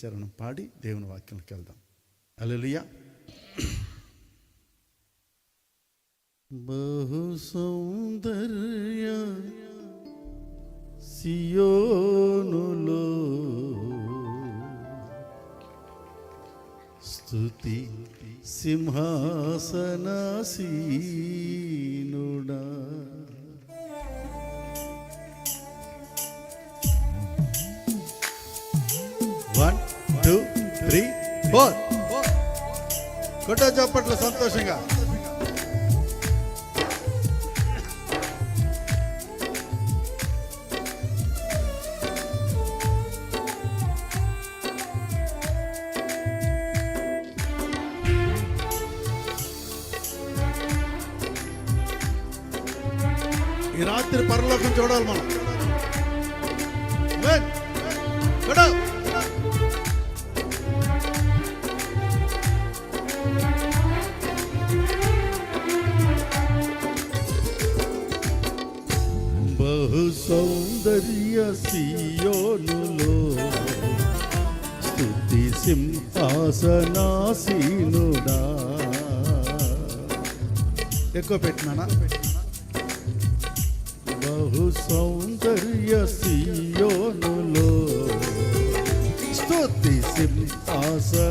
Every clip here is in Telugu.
చరణం పాడి దేవుని వాక్యంలోకి వెళ్దాం. అలలియా బహు సౌందర్య సియోనులో స్తుతి సింహాసనాసీ గుడ్డ చప్పట్లు సంతోషంగా ఈ రాత్రి పరలోకం చూడాలి మనం Good. Good. సియోనులో స్థుతి సింహాసనాసీనుడా. ఎక్కువ పెట్టినా బహు సౌందర్య సియోనులో స్థుతి సింహాసనాసీనుడా.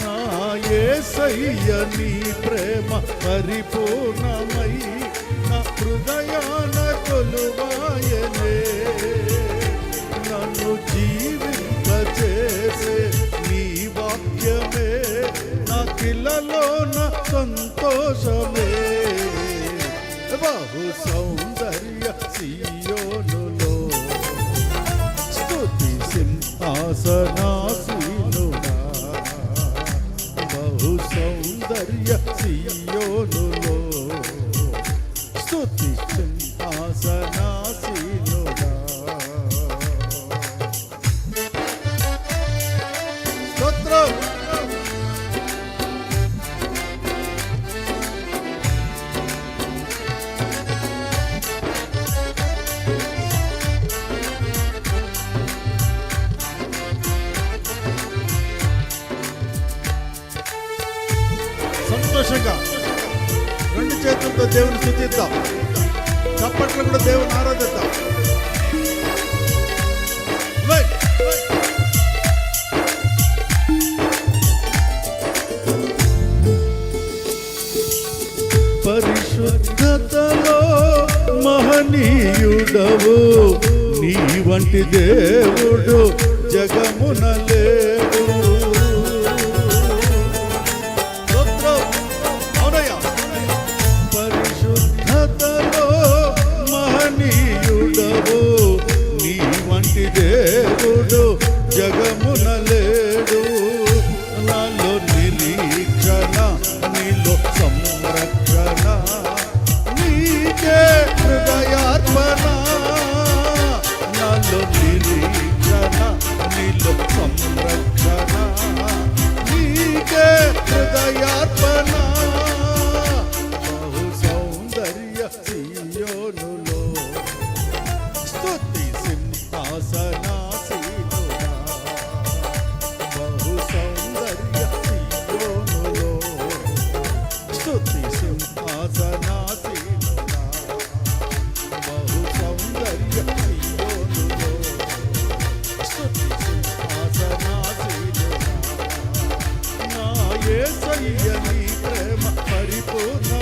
నా ఏ సయ్య నీ ప్రేమ పరిపూర్ణమై హృదయాన కొలువాయనే. స్థుతిసింహాసనాసీనుడా స్తోత్రం సంతోషంగా. చేతులతో దేవుని శుద్ధిద్దాం చప్పట్లు కూడా దేవుని ఆరాధిద్దాం. పరిశుద్ధతలో మహనీయుడవు నీ వంటి దేవుడు జగమునలు దేవుడు జగము జ్యోతి సింహాసనాసి బహు సౌందర్య స్తుతి సింహాసనాసి నాయ సయ్య నీ ప్రేమ పరిపూర్ణ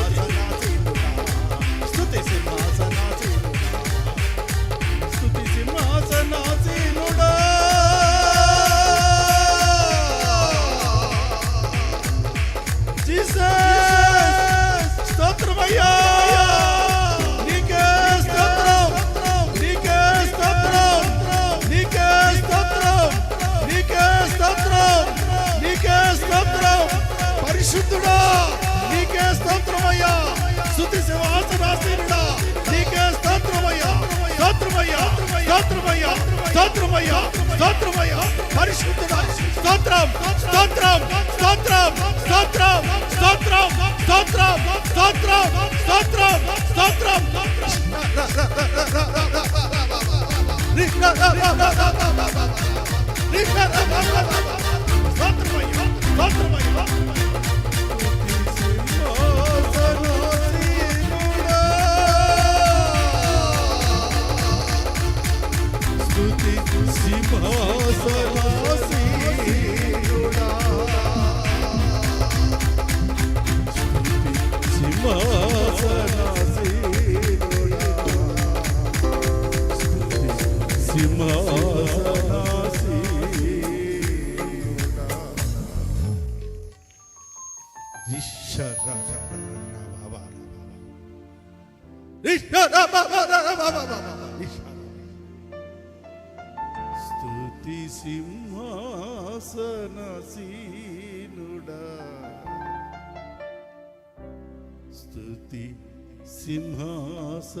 స్తుతి సింహాసనాసీనుడా నీకే స్తోత్రమయ్యా స్తోత్రమయ్యా స్తోత్రమయ్యా స్తోత్రమయ్యా స్తోత్రమయ్యా పరిశుద్ధుడా స్తోత్రం స్తోత్రం స్తోత్రం స్తోత్రం స్తోత్రం స్తోత్రం స్తోత్రం స్తోత్రం స్తోత్రం స్తోత్రమయ్యా స్తోత్రమయ్యా స్తుతి సింహాసనసీనుడా స్తుతి సింహాసనసీ